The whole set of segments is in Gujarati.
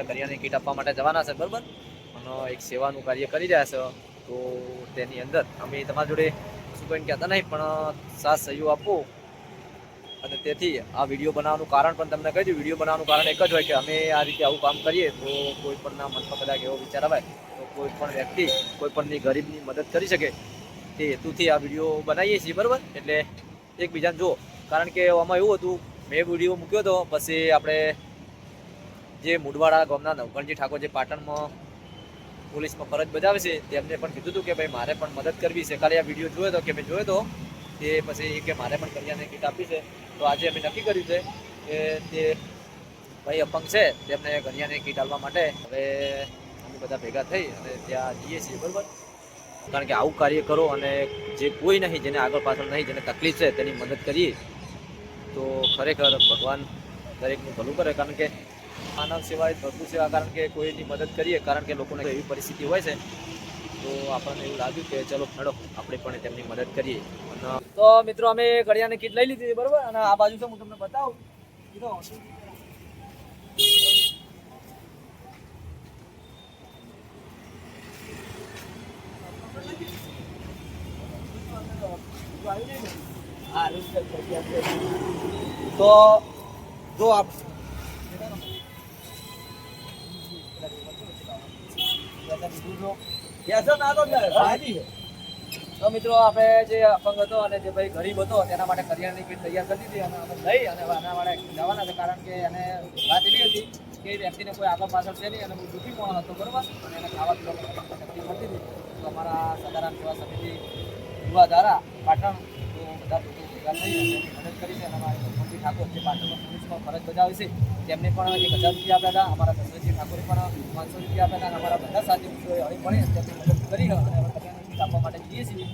એમને કરિયાની કીટ આપવા માટે જવાના છે, બરાબર? અને એક સેવાનું કાર્ય કરી રહ્યા છે, તો તેની અંદર અમે તમારી જોડે શું કંઈ કહેતા નહીં, પણ સાથ સહયોગ આપવો. અને તેથી આ વીડિયો બનાવવાનું કારણ પણ તમને કહી દઉં, વીડિયો બનાવવાનું કારણ એક જ હોય કે અમે આ રીતે આવું કામ કરીએ તો કોઈ પણના મનમાં કદાચ એવો વિચાર આવે, તો કોઈ પણ વ્યક્તિ, કોઈ પણની ગરીબની મદદ કરી શકે તે હેતુથી આ વીડિયો બનાવીએ છીએ, બરાબર? એટલે એકબીજાને જુઓ. કારણ કે આમાં એવું હતું, મેં વીડિયો મૂક્યો હતો, પછી આપણે જે મુડવાડા ગામના નવકણજી ઠાકોર જે પાટણમાં પોલીસમાં ફરજ બજાવે છે, તેમને પણ કીધું હતું કે ભાઈ મારે પણ મદદ કરવી છે. ખાલી આ વીડિયો જોયો હતો કે મેં જોયો હતો તે પછી એ કે મારે પણ કરિયાને કીટ આપી છે. તો આજે અમે નક્કી કર્યું છે કે તે ભાઈ અપંગ છે, તેમને કરિયાને કીટ આપવા માટે હવે અમે બધા ભેગા થઈ અને ત્યાં જઈએ છીએ, બરાબર? કારણ કે આવું કાર્ય કરો અને જે કોઈ નહીં, જેને આગળ પાછળ નહીં, જેને તકલીફ છે, તેની મદદ કરીએ. તો ખરેખર ભગવાન દરેકનું ભલું કરે, કારણ કે માનવ સેવા એ ભરપૂર સેવા કારણ કે કોઈની મદદ કરીએ કારણ કે લોકોને એવી પરિસ્થિતિ હોય છે, તો આપણને એવું લાગ્યું કે ચલો મેડો આપણે પણ તેમની મદદ કરીએ. તો મિત્રો, અમે કડિયાની કીટ લઈ લીધી બરાબર? અને આ બાજુ છે હું તમને બતાવું. કીધો તો જો આપ તો મિત્રો, આપણે જે અપંગ હતો અને જે ભાઈ ગરીબ હતો, તેના માટે કરિયાણાની કીટ તૈયાર કરી દીધી અને અમે લઈ અને આના માટે જવાના છે, કારણ કે એને વાત એવી હતી કે વ્યક્તિને કોઈ આગળ પાછળ છે નહીં અને હું દુઃખી પણ હતો, બરોબર? અને એને ખાવા પીવા તકલીફ પડતી હતી તો અમારા સદારામ સેવા સમિતિ યુવા દ્વારા પાટણ, તો બધા ભેગા થઈ મદદ કરી છે અને અમારા ઠાકોર જે પાટણમાં પોલીસમાં ફરજ બજાવે છે, તેમને પણ એક હજાર રૂપિયા આપ્યા હતા. અમારા ચંદ્રજી ઠાકોરે પણ પાંચસો રૂપિયા આપ્યા હતા અમારા બધા સાથી મિત્રોએ હળી ભણી તેમની મદદ કરી અને હવે કલ્યાણની આપવા માટે જઈએ છીએ.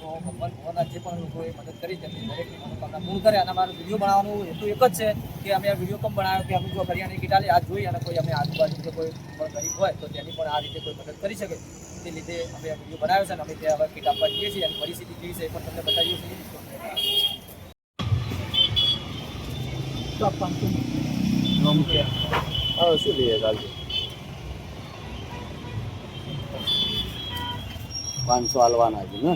તો ભગવાન ભગવાનના જે પણ લોકોએ મદદ કરી, તેમની દરેકની મનોકામના પૂર્ણ કરે અને અમારો વીડિયો બનાવવાનું હેતુ એક જ છે કે અમે આ વીડિયો પણ બનાવ્યો કે અમે જો કરિયાની કિટાલી આ જોઈ અને કોઈ અમે આજુબાજુ કે કોઈ પણ ગરીબ હોય, તો તેની પણ આ રીતે કોઈ મદદ કરી શકે. તે લીધે અમે આ વીડિયો બનાવ્યો છે અને અમે ત્યાં હવે કીટ આપવા જઈએ છીએ અને પરિસ્થિતિ કેવી છે એ પણ તમને બતાવીએ છીએ. હા શું લઈએ ચાલશે પાંચસો હાલવાના છે ને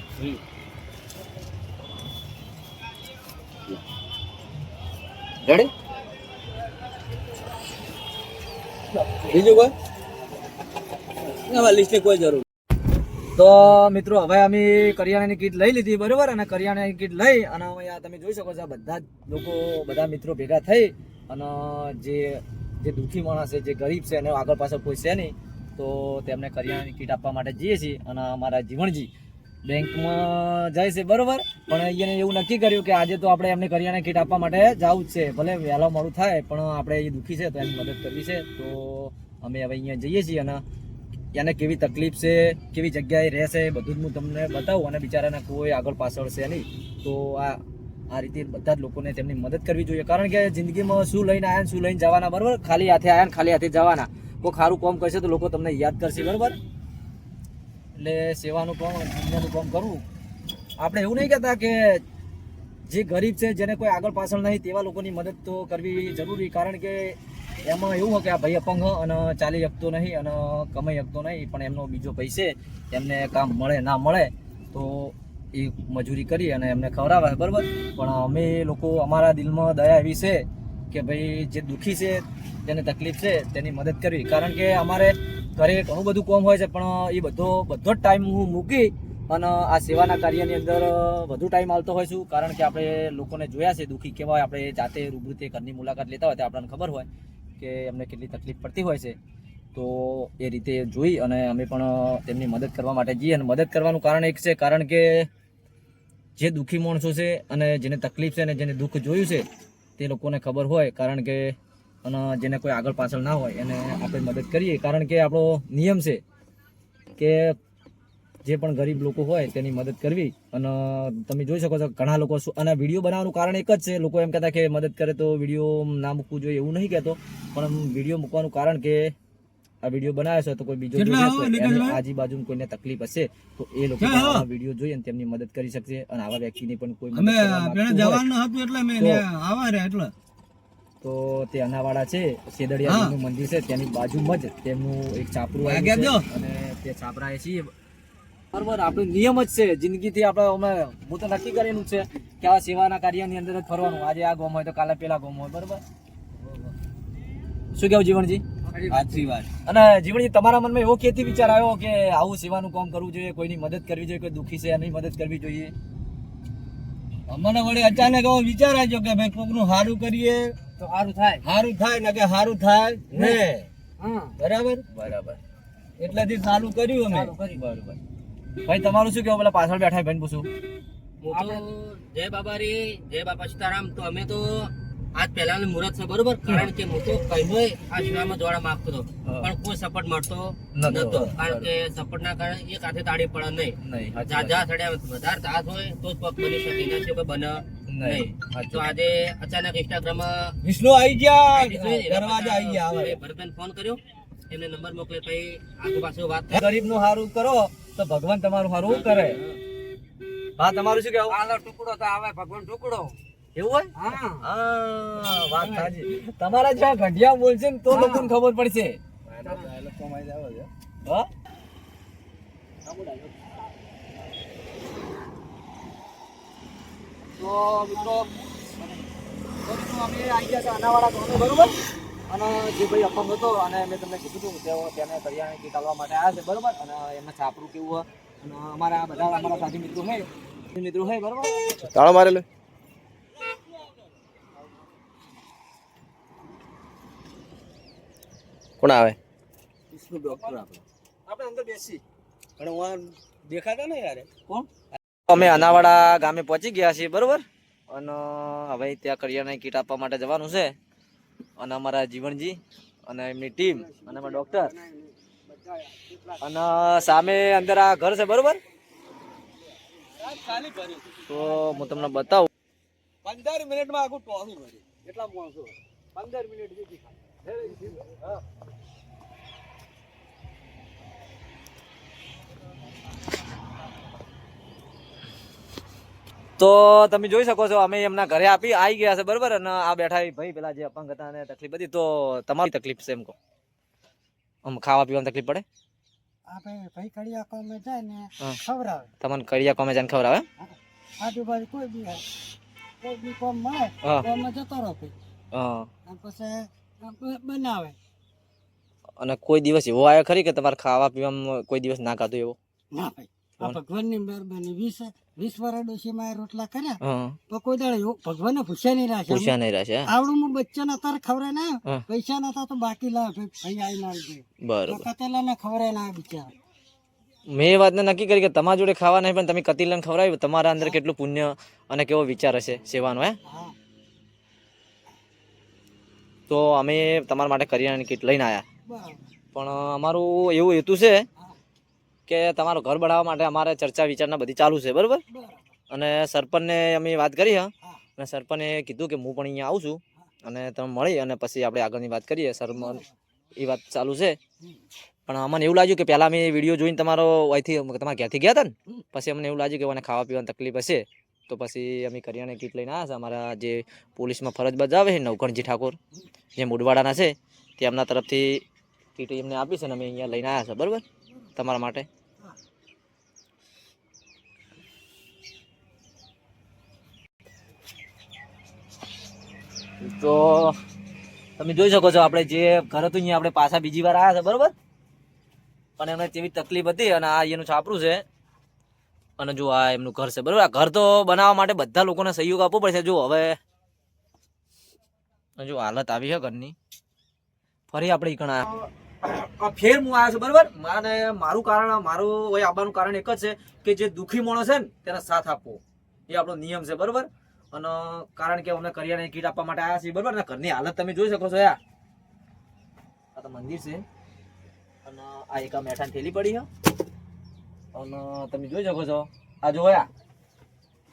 રેડી બીજું કોઈ? લિસ્ટની કોઈ જરૂર તો મિત્રો, હવે અમે કરિયાણાની કીટ લઈ લીધી, બરોબર? અને કરિયાણાની કીટ લઈ અને હવે આ તમે જોઈ શકો છો બધા જ લોકો, બધા મિત્રો ભેગા થઈ અને જે જે દુઃખી માણસ છે, જે ગરીબ છે, એને આગળ પાછળ કોઈ છે નહીં, તો તેમને કરિયાણાની કીટ આપવા માટે જઈએ છીએ અને અમારા જીવણજી બેંકમાં જાય છે, બરોબર? પણ અહીંયાને એવું નક્કી કર્યું કે આજે તો આપણે એમને કરિયાણા કીટ આપવા માટે જવું જ છે, ભલે વહેલો મોડું થાય, પણ આપણે એ દુઃખી છે તો એની મદદ કરવી છે, તો અમે હવે અહીંયા જઈએ છીએ અને એને કેવી તકલીફ છે, કેવી જગ્યાએ રહેશે, બધું જ હું તમને બતાવું અને બિચારાના કોઈ આગળ પાછળ છે નહીં. તો આ આ રીતે બધા જ લોકોને તેમની મદદ કરવી જોઈએ. કારણ કે જિંદગીમાં શું લઈને આવ્યા શું લઈને જવાના, બરાબર? ખાલી હાથે આવ્યા ને ખાલી હાથે જવાના. કોઈ સારું કામ કરશે તો લોકો તમને યાદ કરશે, બરાબર? એટલે સેવાનું કામ દુનિયાનું કામ કરવું. આપણે એવું નહીં કહેતા કે જે ગરીબ છે, જેને કોઈ આગળ પાછળ નહીં, તેવા લોકોની મદદ તો કરવી જરૂરી. કારણ કે એમાં એવું કે આ ભાઈ અપંગ અને ચાલી શકતો નહીં અને કમાઈ શકતો નહીં, પણ એમનો બીજો પૈસે એમને કામ મળે, ના મળે, તો એ મજૂરી કરી અને એમને ખવડાવે, બરાબર? પણ અમે લોકો, અમારા દિલમાં દયા એવી છે કે ભાઈ, જે દુઃખી છે, જેને તકલીફ છે, તેની મદદ કરવી. કારણ કે અમારે ઘરે ઘણું બધું કોમ હોય છે, પણ એ બધો બધો જ ટાઈમ હું મૂકી અને આ સેવાના કાર્યની અંદર વધુ ટાઈમ આવતો હોય છું. કારણ કે આપણે લોકોને જોયા છે, દુઃખી કેવા આપણે જાતે રૂબરૂ તે ઘરની મુલાકાત લેતા હોય, તો આપણને ખબર હોય. કે એમને કેટલી તકલીફ પડતી હોય છે, તો એ રીતે જોઈ અને અમે પણ તેમની મદદ કરવા માટે જઈએ. અને મદદ કરવાનું કારણ એક છે, કારણ કે જે દુઃખી માણસો છે અને જેને તકલીફ છે અને જેને દુઃખ જોયું છે, તે લોકોને ખબર હોય, કારણ કે, અને જેને કોઈ આગળ પાછળ ના હોય, એને આપણે મદદ કરીએ. કારણ કે આપણો નિયમ છે કે જે પણ ગરીબ લોકો હોય તેની મદદ કરવી. અને તમે જોઈ શકો છો ઘણા લોકો અને વીડિયો બનાવવાનું કારણ એક જ છે. લોકો એમ કહેતા કે મદદ કરે તો વીડિયો ના મૂકવું જોઈએ એવું નહીં કહેતો. પણ વીડિયો મૂકવાનું કારણ કે આ વીડિયો બનાવ્યો છે તો કોઈ બીજો? આજુબાજુ કોઈને તકલીફ હશે તો એ લોકો વીડિયો જોઈ અને તેમની મદદ કરી શકશે. અને આવા વ્યક્તિને પણ કોઈ એટલે તો- તો અનાવાડા છે. સેદડિયાનું મંદિર છે. તેની બાજુમાં જ તેમનું એક છાપરું છે. અને તે છાપરાએ છીએ. બરોબર આપણો નિયમ જ છે જિંદગીથી આપણે અમે હું તો નક્કી કરેલું છે કે આ સેવાના કાર્યની અંદર જ ફરવાનું. આજે આ ગોમ હોય તો કાલે પેલા ગોમ હોય બરોબર? શું કેવું જીવનજી? સાચી વાત. અને જીવનજી તમારા મનમાં એવો કેથી વિચાર આવ્યો કે આવું સેવાનું કામ કરવું જોઈએ કોઈની મદદ કરવી જોઈએ કોઈ દુઃખી છે એની મદદ કરવી જોઈએ? અમને વળી અચાનક એવો વિચાર આવ્યો કે ભાઈ કોકનું સારું કરીએ. તો સારું થાય. સારું થાય ને કે સારું થાય ને. બરાબર? બરાબર. એટલેથી ચાલુ કર્યું અમે. બરોબર. ભાઈ તમારું શું કેવું પેલા પાછળ બેઠા ભાઈ પૂછું. જય બાબા રે જય બાપા સીતારામ. તો અમે તો આજ પહેલાનું મુહૂર્ત છે બરોબર? કારણ કે હું તો કહીએ આ સેવામાં જોડા માંગતો હતો. પણ કોઈ સપોર્ટ મળતો નતો. કારણ કે સપોર્ટ ના કારણે એક હાથે તાળી પડે નહીં. નહીં જા જા સડ્યા વધારે તાસ હોય તો જ પગ બની શકે ના કોઈ બને નહીં તો આજે અચાનક ઇન્સ્ટાગ્રામ વિષ્ણુ આવી ગયા દરવાજા આવી ગયા ભરતભાઈ ફોન કર્યો. એમને નંબર મોકલે પછી આગુ પાછું વાત ગરીબનું સારું કરો. તો ભગવાન તમારું સારું કરે હા તમારું શું કેવું આલો ટુકડો તો આવે ભગવાન ટુકડો એવું હોય હા હા વાત સાચી તમારા જેવા ઘડિયા બોલશે ને તો લોકોને ખબર પડશે હા તો મિત્રો અમે આવી ગયા છે અનાવાડા બરોબર અને જે ભાઈ અપંગ હતો અને મેં તમને કીધું હતું તેઓ તેને કરિયાણે કીટ આવવા માટે આવ્યા છે બરોબર? અને એમને છાપરું કેવું હોય? અને અમારા બધા અમારા સાથી મિત્રો હે મિત્રો હે બરોબર? તાળો મારેલો કોણ આવે? વિષ્ણુ ડોક્ટર આપણે. આપણે અંદર બેસી. પણ હું દેખાતા ને યાર. કોણ? અમે અનાવાડા ગામે પહોંચી ગયા છીએ બરોબર? અને હવે ત્યાં કરિયાણાની કીટ આપવા માટે જવાનું છે. અને અમારા જીવનજી અને એમની ટીમ અને અમારા ડોક્ટર અને સામે અંદર આ ઘર છે, બરોબર? તો હું તમને બતાવું. પંદર મિનિટમાં આખું ટોળું ભર્યું એટલા માણસો. પંદર મિનિટ હા તો તમે જોઈ શકો છો અમે એમના ઘરે આપી આવી ગયા છે બરોબર? અને આ બેઠા ભાઈ પેલા જે અપંગ હતા ને તકલીફ હતી તો તમારી તકલીફ છે એમ કહો. આમ ખાવા પીવાની તકલીફ પડે? ભાઈ કડિયા કોમે જાય ને ખવડાવે. તમને કડિયા કોમે આજુબાજુ કોઈ બી હોય કોઈ બી કોમ મળે. કોમમાં જતો રહો પછી બનાવે. અને કોઈ દિવસ એવો આવ્યો ખરી કે તમારે ખાવા પીવામાં કોઈ દિવસ ના ખાધું એવો? ના ભાઈ. આ ભગવાનની મહેરબાની વીસ વીસ વર્ષ ડોશીમાં રોટલા કર્યા. તો કોઈ દાડે ભગવાન પૂછ્યા નહીં રાખે પૂછ્યા નહીં રાખે આવડું હું બચ્ચાને અત્યારે ખવરે ના પૈસા નતા તો બાકી લાવ ના બરોબર. કતેલા ને ખવરે ના બિચારા. મેં એ વાતને નક્કી કરી કે તમારા જોડે ખાવા નહીં પણ તમે કતિલન ખવડાવ્યું. તમારા અંદર કેટલું પુણ્ય અને કેવો વિચાર હશે સેવાનો હે? તો અમે તમારા માટે કરિયાણા કીટ લઈને આવ્યા પણ અમારું એવું હેતુ છે કે તમારું ઘર બનાવવા માટે અમારે ચર્ચા વિચારણા બધી ચાલુ છે બરાબર? અને સરપંચને અમે વાત કરી હા. અને સરપંચે કીધું કે હું પણ અહીંયા આવું છું અને તમે મળી અને પછી આપણે આગળની વાત કરીએ. સરપંચ એ વાત ચાલુ છે. પણ અમને એવું લાગ્યું કે પહેલાં અમે વીડિયો જોઈને તમારો અહીંથી તમારા ઘેરથી ગયા હતા ને? પછી અમને એવું લાગ્યું કે મને ખાવા પીવાની તકલીફ હશે. તો પછી અમે કરિયાણા કીટ લઈને આવ્યા છે. અમારા જે પોલીસમાં ફરજ બજાવે છે નવકણજી ઠાકોર જે મુડવાડાના છે તેમના તરફથી કીટ એમને આપી છે ને અમે અહીંયા લઈને આવ્યા છે બરાબર? તમારા માટે? તો તમે જોઈ શકો છો, આપણે જે ઘર હતું અહીંયા આપણે પાછા બીજી વાર આવ્યા છે, બરોબર? પણ એમને તેવી તકલીફ હતી અને આ એનું છાપરું છે. અને જો આ એમનું ઘર છે, બરોબર? આ ઘર તો બનાવવા માટે બધા લોકોને સહયોગ આપવો પડશે. જો હવે જો હાલત આવી છે ઘરની. ફરી આપણે આ ફેર હું આવ્યો છું, બરાબર? મારે મારું કારણ, મારું હોય આવવાનું કારણ એક જ છે કે જે દુઃખી માણસ છે ને, તેને સાથ આપવો. એ આપણો નિયમ છે, બરાબર? અને કારણ કે અમને કરિયાણાની કીટ આપવા માટે આવ્યા છીએ, બરાબર? ને ઘરની હાલત તમે જોઈ શકો છો યાર આ તો મંદિર છે. અને આ એક મેઠાની થેલી પડી છે. અને તમે જોઈ શકો છો, આ જો યાર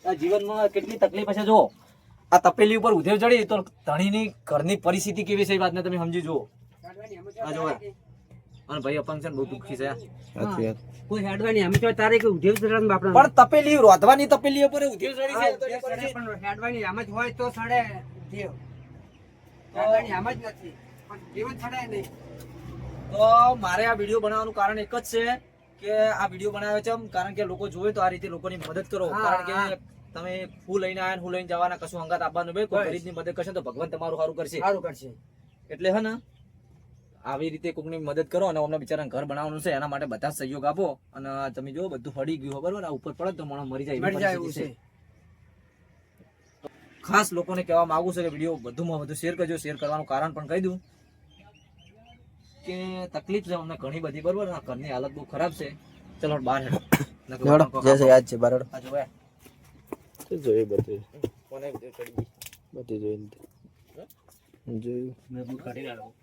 આ જીવનમાં કેટલી તકલીફ હશે જો આ તપેલી ઉપર ઉધેવ ચડી, તો ધણીની ઘરની પરિસ્થિતિ કેવી છે એ વાતને તમે સમજી જુઓ. આ જો યાર. અને ભાઈ અપંગ છે ને બહુ દુઃખી છે. સાચી કોઈ હેડવાની અમે તો તારે કે ઉધેવ સડન બાપડા. પણ તપેલી રોધવાની તપેલી ઉપર ઉધેવ સડી છે. પણ હેડવાની આમ જ હોય તો સડે ઉધેવ. ગાડી આમ જ નથી. પણ જીવન સડે નહીં. તો મારે આ વીડિયો બનાવવાનું કારણ એક જ છે કે આ વીડિયો બનાવ્યો છે કારણ કે લોકો જોવે તો આ રીતે લોકોની મદદ કરો. કારણ કે તમે ફૂલ લઈને આવ્યા ને હું લઈને જવાના કશું અંગાત આપવાનું ભાઈ કોઈ ગરીબની મદદ કરશે તો ભગવાન તમારું સારું કરશે. સારું કરશે. એટલે હે ને આવી રીતે કોકની મદદ કરો અને અમને બિચારાને ઘર બનાવવાનું છે એના માટે બધા સહયોગ આપો. અને તમે જો બધું ફળી ગયું બરોબર? આ ઉપર પડે તો માણસ મરી જાય છે. ખાસ લોકોને કહેવા માંગુ છું કે વીડિયો વધુમાં વધુ શેર કરજો. શેર કરવાનું કારણ પણ કહી દઉં કે તકલીફ છે અમને ઘણી બધી બરોબર? આ ઘરની હાલત બહુ ખરાબ છે. ચલો બહાર હેડો. જય યાદ છે બરોબર આ જોયા. જોઈ બધું? કોને ચડી ગઈ બધી જોઈ જોયું. મેં કાઢી નાખ્યું.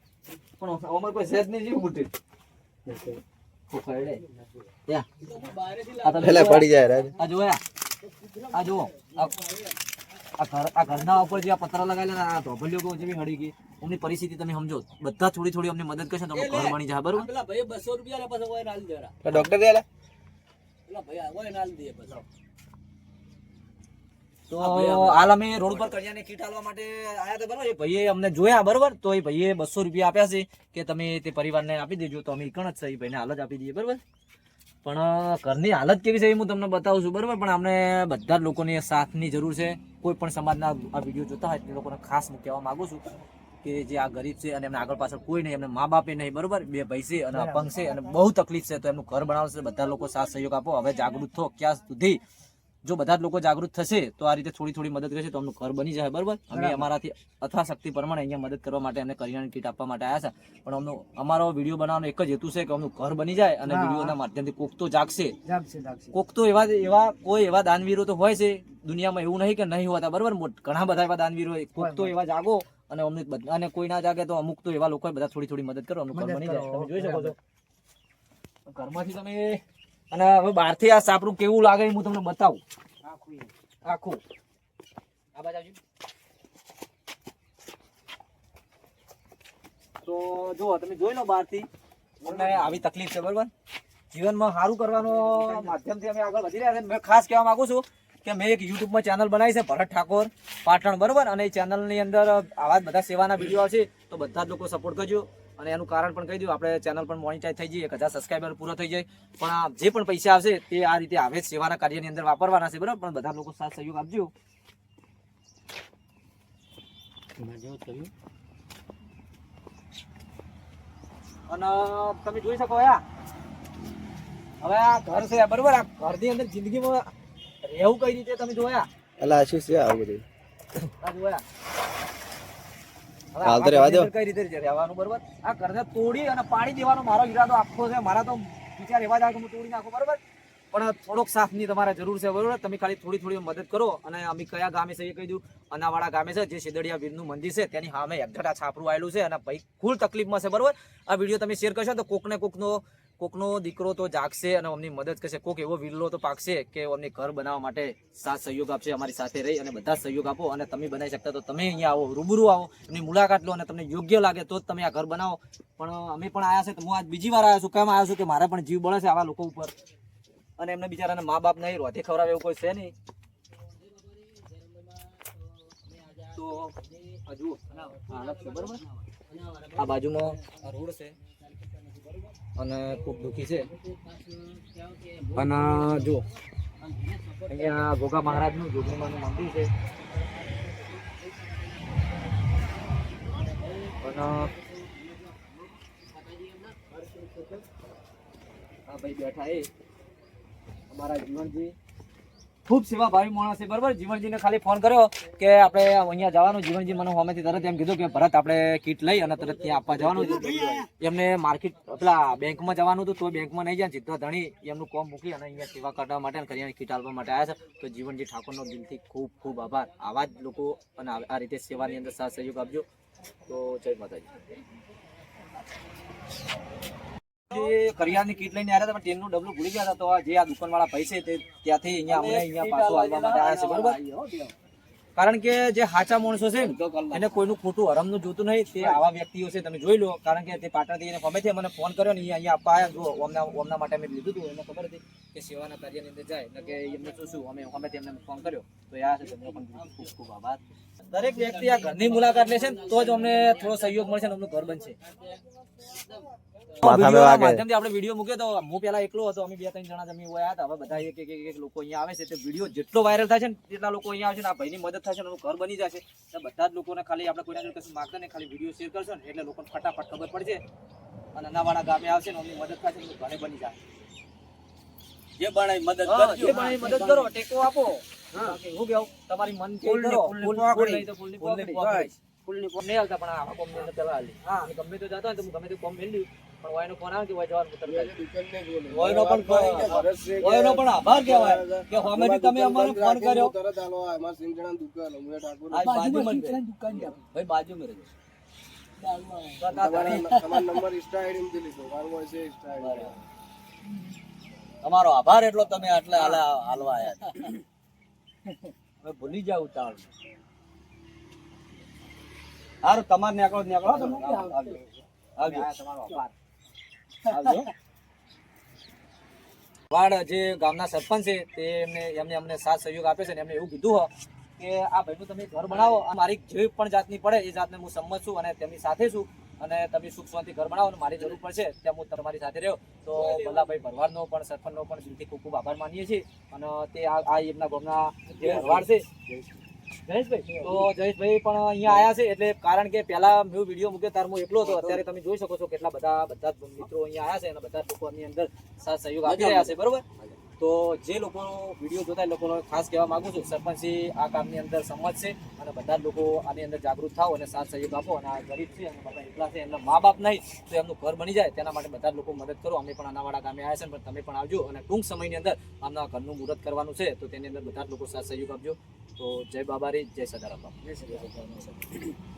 પણ અમારે કોઈ સેજ નહીં જીવ બુટી ખોખાડે. યા. આ તમે પેલા જોયા? પડી જાય આ જોયા આ જુઓ આ આ ઘર આ ઘરના ઉપર જે આ પતરા લગાવેલા આ ધોબલીઓ કેવું જેવી હળી ગઈ. એમની પરિસ્થિતિ તમે સમજો. બધા થોડી થોડી અમને મદદ કરશે તો ઘર બની જાય બરોબર? પેલા ભાઈ બસો રૂપિયા ડોક્ટર પેલા ભાઈ ઓય નાલ દે પછી તો હાલ અમે રોડ પર કરિયાને કીટ આલવા માટે આયા હતા બરોબર? એ ભાઈએ અમને જોયા બરાબર? તો એ ભાઈએ બસો રૂપિયા આપ્યા છે કે તમે તે પરિવારને આપી દેજો. તો અમે ઈકણ જ છે એ ભાઈને હાલ જ આપી દઈએ બરાબર? પણ ઘરની હાલત કેવી છે એ હું તમને બતાવું છું બરાબર? પણ અમને બધા જ લોકોની સાથની જરૂર છે. કોઈ પણ સમાજના આ વીડિયો જોતા હોય તે લોકોને ખાસ હું કહેવા માંગુ છું કે જે આ ગરીબ છે અને એમને આગળ પાછળ કોઈ નહીં એમને મા બાપે નહીં બરોબર? બે ભાઈ છે અને અપંગ છે અને બહુ તકલીફ છે તો એમનું ઘર બનાવશે બધા લોકો સાથ સહયોગ આપો. હવે જાગૃત થો ક્યાં સુધી જો બધા જ લોકો જાગૃત થશે તો આ રીતે થોડી થોડી મદદ કરશે તો અમનું ઘર બની જાય બરાબર? અમે અમારાથી અથા શક્તિ પ્રમાણે અહીંયા મદદ કરવા માટે અમને કરિયાણાની કીટ આપવા માટે આવ્યા છે. પણ અમનો અમારો વીડિયો બનાવવાનો એક જ હેતુ છે કે અમનું ઘર બની જાય અને વિડીયોના માધ્યમથી કોક તો જાગશે. કોક તો એવા એવા કોઈ એવા દાનવીરો તો હોય છે દુનિયામાં એવું નહીં કે નહીં હોતા બરાબર? ઘણા બધા એવા દાનવીરો કોક તો એવા જાગો અને અમને બધાને કોઈ ના જાગે તો અમુક તો એવા લોકો બધા થોડી થોડી મદદ કરો અમનું ઘર બની જાય. તમે જોઈ શકો છો. ઘરમાંથી તમે અને હવે બહારથી આ સાપરું કેવું લાગે હું તમને બતાવું. આખું. આ બાજુ આવજો. તો જો તમે જોઈ લો બહારથી. અમને આવી તકલીફ છે બરોબર? જીવનમાં સારું કરવાનો માધ્યમથી અમે આગળ વધી રહ્યા છે. મેં ખાસ કહેવા માગું છું કે મેં એક યુટ્યુબમાં ચેનલ બનાવી છે ભરત ઠાકોર પાટણ બરોબર? અને એ ચેનલની અંદર આવા બધા સેવાના વીડિયો આવશે તો બધા જ લોકો સપોર્ટ કરજો. અને એનું કારણ પણ કહી દઉં આપણે ચેનલ પણ મોનિટાઈઝ થઈ જઈએ એક હજાર સબસ્ક્રાઈબર પૂરો થઈ જાય. પણ આ જે પણ પૈસા આવશે તે આ રીતે આવે સેવાના કાર્યની અંદર વાપરવાના છે બરાબર? પણ બધા લોકો સાથ સહયોગ આપજો. થયું અને તમે જોઈ શકો યા હવે આ ઘર છે બરોબર? આ ઘરની અંદર જિંદગીમાં રહેવું કઈ રીતે? તમે જોયા? એટલે આશીષ છે આવું બધું? જોયા. હાલ તો રહેવા દો. કઈ રીતે રહેવાનું બરોબર? આ ઘરને તોડી અને પાડી દેવાનો મારો ઈરાદો આખો છે. મારા તો વિચાર એવા જાય કે હું તોડી નાખું બરોબર? પણ થોડોક સાથની તમારે જરૂર છે બરોબર? તમે ખાલી થોડી થોડી મદદ કરો અને અમે કયા ગામે છે એ કહી દઉં. અનાવાડા ગામે છે જે સિદડિયા વીરનું મંદિર છે તેની સામે એકઝટ આ છાપરું આવેલું છે અને ભાઈ ફૂલ તકલીફમાં છે બરોબર? આ વીડિયો તમે શેર કરશો તો કોકને કોકનો કોકનો દીકરો તો જાગશે અને અમની મદદ કરશે. કોક એવો વિલ્લો તો પાકશે કે અમને ઘર બનાવવા માટે સાથ સહયોગ આપશે, અમારી સાથે રહી અને બધા સહયોગ આપો અને તમે બનાવી શકતા તો તમે અહીંયા આવો, રૂબરૂ આવો, એમની મુલાકાત લો અને તમને યોગ્ય લાગે તો જ તમે આ ઘર બનાવો. પણ અમે પણ આવ્યા છે તો હું આજ બીજી વાર આવ્યો છું. કેમ આવ્યો છું કે મારે પણ જીવ બળે છે આવા લોકો ઉપર. અને એમને બિચારાને મા બાપ નહીં રોતે ખવડાવે એવું કોઈ છે નહીં. તો હજુ બરાબર આ બાજુમાં રોડ છે. અને ખૂબ દુઃખી છે. અને જો, અહીંયા ગોગા મહારાજનું જોગણીમાનું મંદિર છે. અને આ ભાઈ બેઠા એ અમારા જીવનજી ખૂબ સેવાભાવી માણસ છે, બરાબર? જીવનજીને ખાલી ફોન કર્યો કે આપણે અહીંયા જવાનું. જીવનજી મને હોમેથી તરત એમ કીધું કે ભરત, આપણે કીટ લઈ અને તરત ત્યાં આપવા જવાનું એમને માર્કેટ, પેલા બેંકમાં જવાનું હતું, તો બેંકમાં નહીં જાય સીધા ધણી એમનું કોમ મૂકી અને અહીંયા સેવા કરવા માટે અને કરીને કીટ આપવા માટે આવ્યા છે. તો જીવનજી ઠાકોરનો દિલથી ખૂબ ખૂબ આભાર. આવા જ લોકો અને આ રીતે સેવાની અંદર સાથ સહયોગ આપજો. તો જય માતાજી. જે કરિયાની કીટ લઈને આવ્યા હતા તેલનું ડબલું ભૂલી ગયા હતા તો જે આ દુકાનવાળા છે તે ત્યાંથી અહીંયા અમને અહીંયા પાછું આવવા માટે આવ્યા છે બરોબર કારણ કે જે સાચા માણસો છે એને કોઈનું ખોટું હરમનું જોતું નહીં તે આવા વ્યક્તિઓ છે તમે જોઈ લો કારણ કે તે પાટણથી એને ગમે તે મને ફોન કર્યો ને અહીંયા આપવા આવ્યા જો ઓમના ઓમના માટે અમે લીધું હતું એને ખબર હતી કે સેવાના કાર્યની અંદર જાય ને કે એમને શું શું અમે ગમે તેમને ફોન કર્યો તો યા છે તમને પણ ખૂબ ખૂબ આભાર દરેક વ્યક્તિ આ ઘરની મુલાકાત લેશે તો જ અમને થોડો સહયોગ મળશે ને અમનું ઘર બનશે માધ્યમથી આપણે વીડિયો મૂક્યો તો હું પેલા એકલો હતો અમે બે ત્રણ જણા જ અમે આવ્યા હતા. હવે બધા એક એક એક એક લોકો અહીંયા આવે છે. તે વીડિયો જેટલો વાયરલ થાય છે ને તેટલા લોકો અહીંયા આવશે ને આ ભાઈની મદદ થશે ને ઘર બની જશે. તો બધા જ લોકોને ખાલી આપણે કોઈના કશું માગતા ને ખાલી વીડિયો શેર કરશો ને એટલે લોકોને ફટાફટ ખબર પડશે. અને નાવાડા ગામે આવશે ને અમની મદદ થશે ને ઘરે બની જાય જે બણાય મદદ કરજો. જે પણ મદદ કરો ટેકો આપો. હું. કેવું તમારી મનથી ફૂલની- કરો ફૂલ- ફૂલ નહીં તો નહીં હાલતા પણ પેલા હાલી. અને ગમે તો જતો હોય તો ગમે તે કોમ મેળવી પણ વાયનો ફોન આવે કે વાય જવાનું ઉતર વાયનો પણ વાયનો પણ આભાર કહેવાય. કે સામેથી તમે અમારો ફોન કર્યો. આ બાજુમાં જ રહે. ભાઈ બાજુમાં રહે. તમારો આભાર એટલો તમે આટલે હાલા હાલવા આવ્યા હવે ભૂલી જાવ ઉતાવળ સારું તમારે નીકળો નીકળો. તમે આવજો. આવજો. તમારો આભાર. વાડ જે ગામના સરપંચ છે, તે એમને એમને અમને સાથ સહયોગ આપે છે ને એમને એવું કીધું કે આ ભાઈનું તમે ઘર બનાવો. મારી જે પણ જાતની પડે, એ જાતને હું સંમત છું અને તેમની સાથે છું અને તમે સુખ શાંતિ ઘર બનાવો અને મારી જરૂર પડશે ત્યાં હું તમારી સાથે રહ્યો. તો ભલ્લાભાઈ ભરવાડનો પણ, સરપંચનો પણ દિલથી ખૂબ ખૂબ આભાર માનીએ છીએ અને તે આ એમના ગામના જે ભરવાડ છે જયેશભાઈ તો જયેશભાઈ પણ અહીંયા આયા છે એટલે કારણ કે પહેલા મેં વીડિયો મૂક્યો ત્યારે હું એકલો હતો. અત્યારે તમે જોઈ શકો છો કેટલા બધા બધા મિત્રો અહીંયા આયા છે અને બધા લોકો અંદર સહયોગ આપી રહ્યા છે. બરોબર? તો જે લોકો વીડિયો જોતા લોકોને ખાસ કહેવા માગું છું, સરપંચી આ કામની અંદર સંમત છે અને બધા લોકો આની અંદર જાગૃત થાઓ અને સાથ સહયોગ આપો અને આ ગરીબ છે અને બધા એકલા છે, એમના મા બાપ નહીં, તો એમનું ઘર બની જાય, તેના માટે બધા લોકો મદદ કરો. અમે પણ આનાવાડા ગામે આવ્યા છે પણ તમે પણ આવજો અને ટૂંક સમયની અંદર આમના ઘરનું મુહૂર્ત કરવાનું છે, તો તેની અંદર બધા લોકો સાથ સહયોગ આપજો. તો જય બાબારી, જય સદારામ બાપા.